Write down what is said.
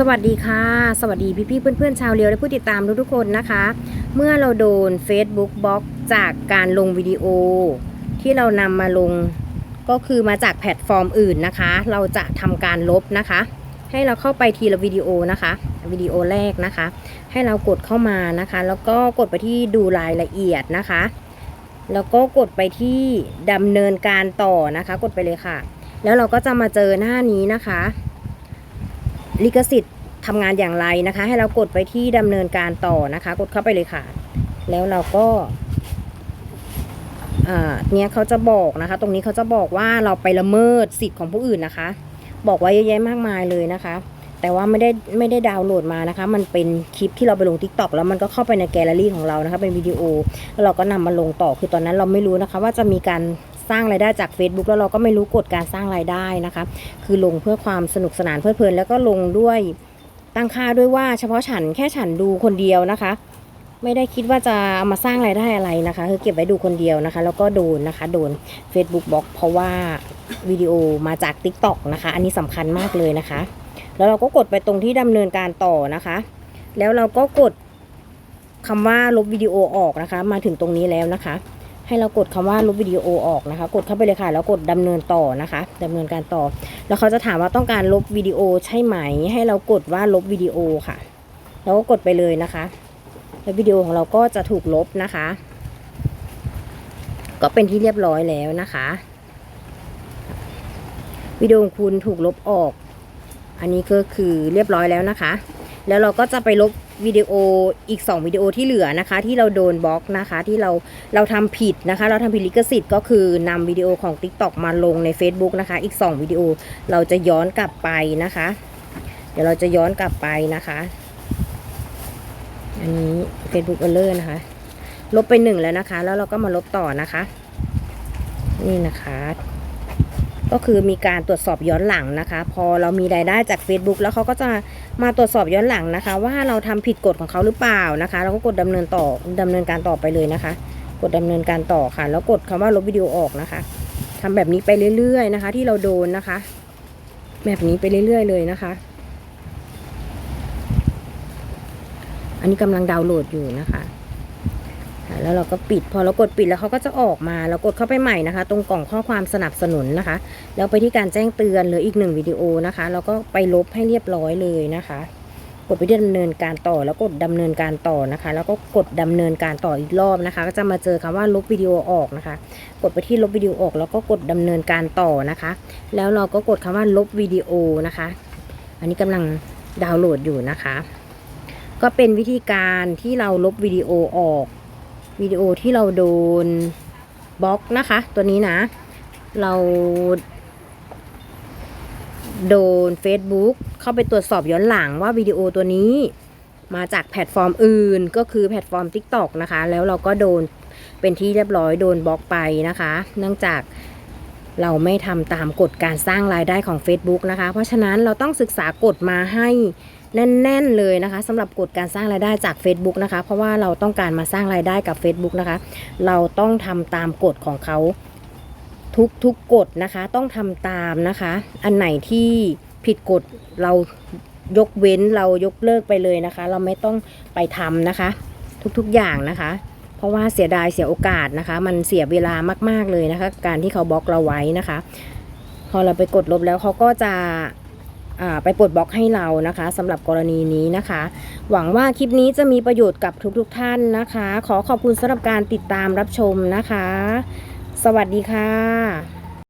สวัสดีค่ะ สวัสดีพี่ๆเพื่อนๆชาวเรียวและผู้ติดตามทุกๆคนนะคะ เมื่อเราโดน Facebook บล็อกจากการลงวิดีโอ ที่เรานำมาลงก็คือมาจากแพลตฟอร์มอื่นนะคะ เราจะทำการลบนะคะ ให้เราเข้าไปทีละวิดีโอนะคะวิดีโอแรกนะคะ ให้เรากดเข้ามานะคะ แล้วก็กดไปที่ดูรายละเอียดนะคะ แล้วก็กดไปที่ดำเนินการต่อนะคะ กดไปเลยค่ะ แล้วเราก็จะมาเจอหน้านี้นะคะ ลิขสิทธิ์ทำงานอย่างไรนะคะ ให้เรากดไปที่ดำเนินการต่อนะคะ กดเข้าไปเลยค่ะ แล้วเราก็อ่าเนี่ยเขาจะบอกนะคะ ตรงนี้เขาจะบอกว่าเราไปละเมิดสิทธิ์ของผู้อื่นนะคะ บอกไว้เยอะแยะมากมายเลยนะคะ แต่ว่าไม่ได้ไม่ได้ดาวน์โหลดมานะคะ มันเป็นคลิปที่เราไปลง t ิ k t o k แล้วมันก็เข้าไปในแกลเลอรี่ของเรานะคะ เป็นวิดีโอแล้วเราก็นำมาลงต่อคือตอนนั้นเราไม่รู้นะคะ ว่าจะมีการ สร้างรายได้จาก Facebook แล้วเราก็ไม่รู้กฎการสร้างรายได้นะคะ คือลงเพื่อความสนุกสนานเพลิดเพลิน แล้วก็ลงด้วยตั้งค่าด้วยว่าเฉพาะฉันแค่ฉันดูคนเดียวนะคะ ไม่ได้คิดว่าจะเอามาสร้างรายได้อะไรนะคะ คือเก็บไว้ดูคนเดียวนะคะ แล้วก็โดนนะคะโดน Facebook บล็อกเพราะว่าวิดีโอมาจาก TikTok นะคะ อันนี้สำคัญมากเลยนะคะ แล้วเราก็กดไปตรงที่ดำเนินการต่อนะคะ แล้วเราก็กดคำว่าลบวิดีโอออกนะคะ มาถึงตรงนี้แล้วนะคะ ให้เรากดคำว่าลบวิดีโอออกนะคะ กดเข้าไปเลยค่ะ แล้วกดดำเนินต่อนะคะดำเนินการต่อ แล้วเขาจะถามว่าต้องการลบวิดีโอใช่ไหม ให้เรากดว่าลบวิดีโอค่ะ แล้วก็กดไปเลยนะคะ แล้ววิดีโอของเราก็จะถูกลบนะคะ ก็เป็นที่เรียบร้อยแล้วนะคะ วิดีโอของคุณถูกลบออก อันนี้ก็คือเรียบร้อยแล้วนะคะ แล้วเราก็จะไปลบ วิดีโออีก 2 วิดีโอที่เหลือนะคะ ที่เราโดนบล็อกนะคะ ที่เราเราทำผิดนะคะ เราทำผิดลิขสิทธิ์ก็คือนำวิดีโอของ TikTok มาลงใน Facebook นะคะ อีก 2 วิดีโอเราจะย้อนกลับไปนะคะ เดี๋ยวเราจะย้อนกลับไปนะคะ อันนี้ Facebook Error นะคะ ลบไปหนึ่งแล้วนะคะ แล้วเราก็มาลบต่อนะคะ นี่นะคะ ก็คือมีการตรวจสอบย้อนหลังนะคะ พอเรามีรายได้จาก Facebook แล้วเขาก็จะมาตรวจสอบย้อนหลังนะคะ ว่าเราทำผิดกฎของเขาหรือเปล่านะคะ เราก็กดดำเนินต่อดำเนินการต่อไปเลยนะคะ กดดำเนินการต่อค่ะ แล้วกดคำว่าลบวิดีโอออกนะคะทำแบบนี้ไปเรื่อยๆนะคะ ที่เราโดนนะคะ แบบนี้ไปเรื่อยๆเลยนะคะ อันนี้กำลังดาวน์โหลดอยู่นะคะ แล้วเราก็ปิด พอเรากดปิดแล้วเขาก็จะออกมา เรากดเข้าไปใหม่นะคะ ตรงกล่องข้อความสนับสนุนนะคะ แล้วไปที่การแจ้งเตือนหลืออีกหนึ่งวิดีโอนะคะแล้วก็ไปลบให้เรียบร้อยเลยนะคะ กดไปที่ดำเนินการต่อ แล้วกดดำเนินการต่อนะคะ แล้วก็กดดำเนินการต่ออีกรอบนะคะ ก็จะมาเจอคำว่าลบวิดีโอออกนะคะ กดไปที่ลบวิดีโอออก แล้วก็กดดำเนินการต่อนะคะ แล้วเราก็กดคำว่าลบวิดีโอนะคะ อันนี้กำลังดาวน์โหลดอยู่นะคะ ก็เป็นวิธีการที่เราลบวิดีโอออก วิดีโอที่เราโดนบล็อกนะคะ ตัวนี้นะ เราโดน Facebook เข้าไปตรวจสอบย้อนหลังว่าวิดีโอตัวนี้มาจากแพลตฟอร์มอื่นก็คือแพลตฟอร์ม TikTok นะคะ แล้วเราก็โดนเป็นที่เรียบร้อยโดนบล็อกไปนะคะ เนื่องจากเราไม่ทำตามกฎการสร้างรายได้ของ Facebook นะคะ เพราะฉะนั้นเราต้องศึกษากฎมาให้ แน่น ๆ เลยนะคะสำหรับกฎการสร้างรายได้จาก Facebook นะคะ เพราะว่าเราต้องการมาสร้างรายได้กับ Facebook นะคะ เราต้องทำตามกฎของเขาทุกทุกกฎนะคะ ต้องทำตามนะคะ อันไหนที่ผิดกฎเรายกเว้นเรายกเลิกไปเลยนะคะ เราไม่ต้องไปทำนะคะ ทุกๆอย่างนะคะ เพราะว่าเสียดายเสียโอกาสนะคะ มันเสียเวลามาก ๆเลยนะคะ การที่เขาบล็อกเราไว้นะคะ พอเราไปกดลบแล้วเขาก็จะ ไปปลดบล็อกให้เรานะคะสำหรับกรณีนี้นะคะ หวังว่าคลิปนี้จะมีประโยชน์กับทุกๆทท่านนะคะ ขอขอบคุณสำหรับการติดตามรับชมนะคะ สวัสดีค่ะ